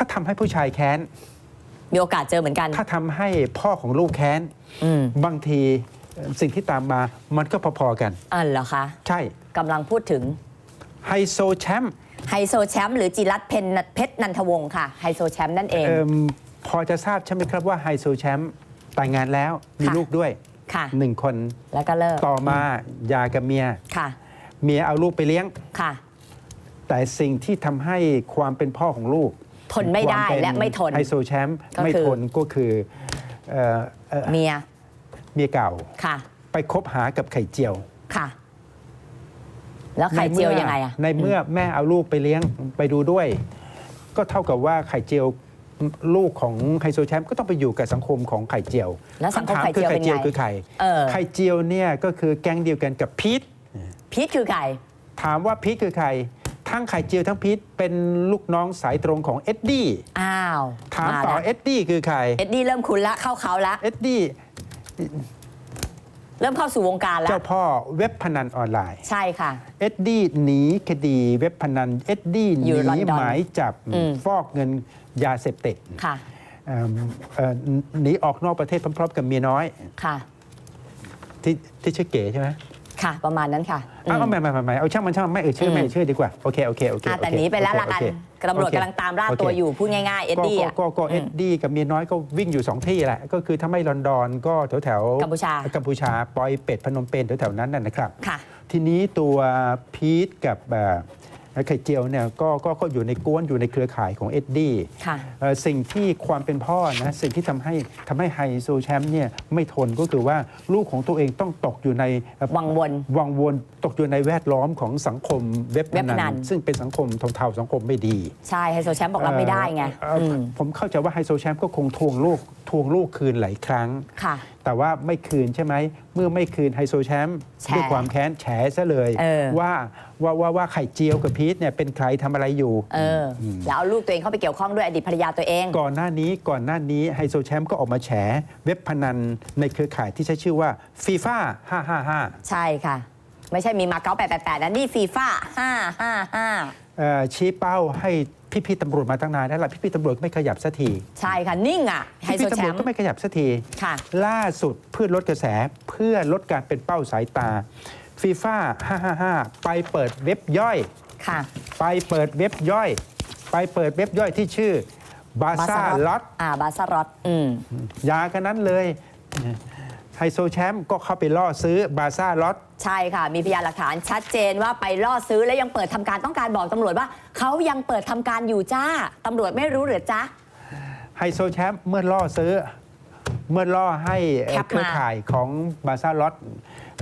ถ้าทำให้ผู้ชายแค้น มีโอกาสเจอเหมือนกัน ถ้าทำให้พ่อของลูกแค้นอืมบางทีเอ่อสิ่งที่ตามมามันก็พอๆกันอ่าเหรอคะ ใช่กำลังพูดถึงไฮโซแชมป์ไฮโซแชมป์หรือจิรัตน์เพนเพชรนันทวงศ์ค่ะไฮโซแชมป์นั่นเองเอิ่มพอจะทราบใช่ไหมครับว่าไฮโซแชมป์แต่งงานแล้วมีค่ะลูกด้วยค่ะหนึ่งคนแล้วก็เลิกต่อมาหยากับเมียค่ะ เมียเอาลูกไปเลี้ยงค่ะ แต่สิ่งที่ทำให้ความเป็นพ่อของลูก ทนไม่ได้ควาเป็นและไม่ทน ไฮโซแชมป์ก็คือ ไม่ทนก็คือเอ่อเอ่อเมียเมียเก่า ค่ะไปคบหากับไข่เจียวค่ะ แล้วไข่เจียวในมื่ยังไงอะในเมื่อแม่เอาลูกไปเลี้ยงไปดูด้วย ก็เท่ากับว่าไข่เจียวลูกของไฮโซแชมป์ก็ต้องไปอยู่กับสังคมของไข่เจียวแล้วสังคมำถาไข่เจียวเป็นไง คือใครเออไข่เจียวเนี่ยก็คือแก๊งเดียวกันกับพีทพีทคือไก่ถามว่าพีทคือใคร ทั้งไข่เจียวทั้งพีทเป็นลูกน้องสายตรงของเอ็ดดี้ อ้าวถามต่อละเอ็ดดี้คือใคร เอ็ดดี้เริ่มคุ้นละเข้าเขาละ เอ็ดดี้เริ่มเข้าสู่วงการละเจ้าพ่อเว็บพนันออนไลน์ ใช่ค่ะ เอ็ดดี้หนีคดีเว็บพนัน เอ็ดดี้หอยู่นีลอนดอนหมายจับอืม ฟอกเงินยาเสพติดค่ะ เอิ่มเอ่อหนีออกนอกประเทศพร้อมๆกับเมียน้อย ค่ะ ที่ที่ชื่อเก๋ใช่ไหม ค่ะ ประมาณนั้นค่ะอืเอามเอาไม่ไม่ไม่ไม่เอาช่างมันช่างมันไม่เอ่ยชื่ออืมไม่เอ่ยชื่อดีกว่าโอเคโอเคโอเคอะแต่โอเคหนีไปแล้วละกันโอเค ตำรวจโอเคกำลังตามล่าโเค ตัวอยู่พูดง่ายๆ เอ็ดดี้ก็อะ ก็ก็อืมเอ็ดดี้กับเมียน้อยก็วิ่งอยู่สองที่แหละ ก็คือถ้าไม่ลอนดอนก็แถวแถวๆกัมพูชา กัมพูชาปอยเป็ดพนมเปญแถวๆนั้นน่ะนะครับ ค่ะ ทีนี้ตัวพีทกับเอ่อ ไข่เจียวเนี่ยก็ก็ก็อยู่ในกวนอยู่ในเครือข่ายของเอ็ดดี้ค่ะเอ่อสิ่งที่ความเป็นพ่อนะสิ่งที่ทำให้ทำให้ไฮโซแชมป์เนี่ยไม่ทนก็คือว่าลูกของตัวเองต้องตกอยู่ในเอ่อวังวนวังวนตกอยู่ในแวดล้อมของสังคมเว็บเว็บพพนันันนซึ่งเป็นสังคมเทาๆสังคมไม่ดี ใช่ไฮโซแชมป์บอกรับไม่ได้ไงเอ่ออืมผมเข้าใจว่าไฮโซแชมป์ก็คงทวงลูก ทวงลูกคืนหลายครั้ง ค่ะ แต่ว่าไม่คืนใช่ไหม เมื่อไม่คืนไฮโซแชมป์แฉด้วยความแค้นแฉซะเลย เออ ว่าว่าว่าว่าไข่เจียวกับพีทเนี่ยเป็นใครทำอะไรอยู่ เอออแล้วเอาลูกตัวเองเข้าไปเกี่ยวข้องด้วยอดีตภรรยาตัวเอง ก่อนหน้านี้ก่อนหน้านี้ไฮโซแชมป์ก็ออกมาแฉเว็บพนันในเครือข่ายที่ใช้ชื่อว่าฟีฟ่า555 ใช่ค่ะ ไม่ใช่มีมาเก๊า888นะนี่ฟีฟ่า555 เอ่อชี้เป้าให้พี่ๆตำรวจมาตั้งนานแล้วล่ะพี่ๆตำรวจไม่ขยับสักทีใช่ค่ะ นิ่งอะ ไฮโซพี่ๆแชตำรวจมป์ ก็ไม่ขยับสักทีค่ะ ล่าสุดเพื่อลดกระแสเพื่อลดการเป็นเป้าสายตาฟีฟ่า555 ไปเปิดเว็บย่อย ค่ะ ไปเปิดเว็บย่อย ไปเปิดเว็บย่อยที่ชื่อบาซ่า Bazaar ล็อตอ่า บาซารอตอืม ยากันนั้นเลย ไฮโซแชมป์ก็เข้าไปล่อซื้อบาซ่าล็อต ใช่ค่ะ มีพยานหลักฐานชัดเจนว่าไปล่อซื้อและยังเปิดทำการต้องการบอกตำรวจว่าเขายังเปิดทำการอยู่จ้าตำรวจไม่รู้หรือจ๊ะ ไฮโซแชมป์เมื่อล่อซื้อ เมื่อล่อให้เอ่อแคปมา เครือข่ายของบาซ่าล็อต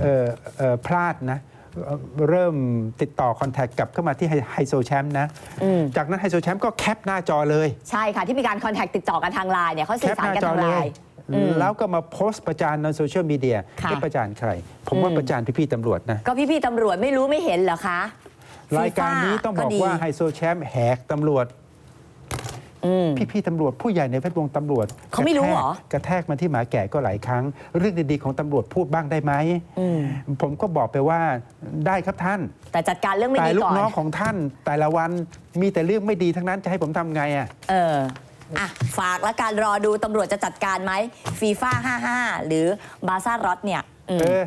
เอ่อเอ่อพลาดนะเอ่อเริ่มติดต่อคอนแทคกลับเข้ามาที่ไฮโซแชมป์นะอืมจากนั้นไฮโซแชมป์ก็แคปหน้าจอเลย ใช่ค่ะที่มีการคอนแทคติดต่อกันทางไลน์เนี่ยเขาแคสื่อปสาหรน้ากันจอทางเลไลยน์อืม แล้วก็มาโพสต์ประจานในโซเชียลมีเดียค่ะ ที่ประจานใคร ผมว่าอืมประจานพี่ๆตำรวจนะ ก็พี่ๆตำรวจไม่รู้ไม่เห็นเหรอคะ รายการนี้ต้องบอกดีว่าไฮโซแชมป์แหกตำรวจ อืม พี่ๆตำรวจผู้ใหญ่ในแวดวงตำรวจเขาไม่รู้เหรอกระแทกมาที่หมาแก่ก็หลายครั้ง เรื่องดีๆของตำรวจพูดบ้างได้ไหมอืมผมก็บอกไปว่าได้ครับท่าน แต่จัดการเรื่องไม่แต่ดีลูก่กอน น้องของท่านแต่ละวันมีแต่เรื่องไม่ดีทั้งนั้นจะให้ผมทำไงอะ เออ อะฝากและการรอดูตำรวจจะจัดการไหมฟีฟ่า55 หรือบาซ่ารอตเนี่ยอืมเออ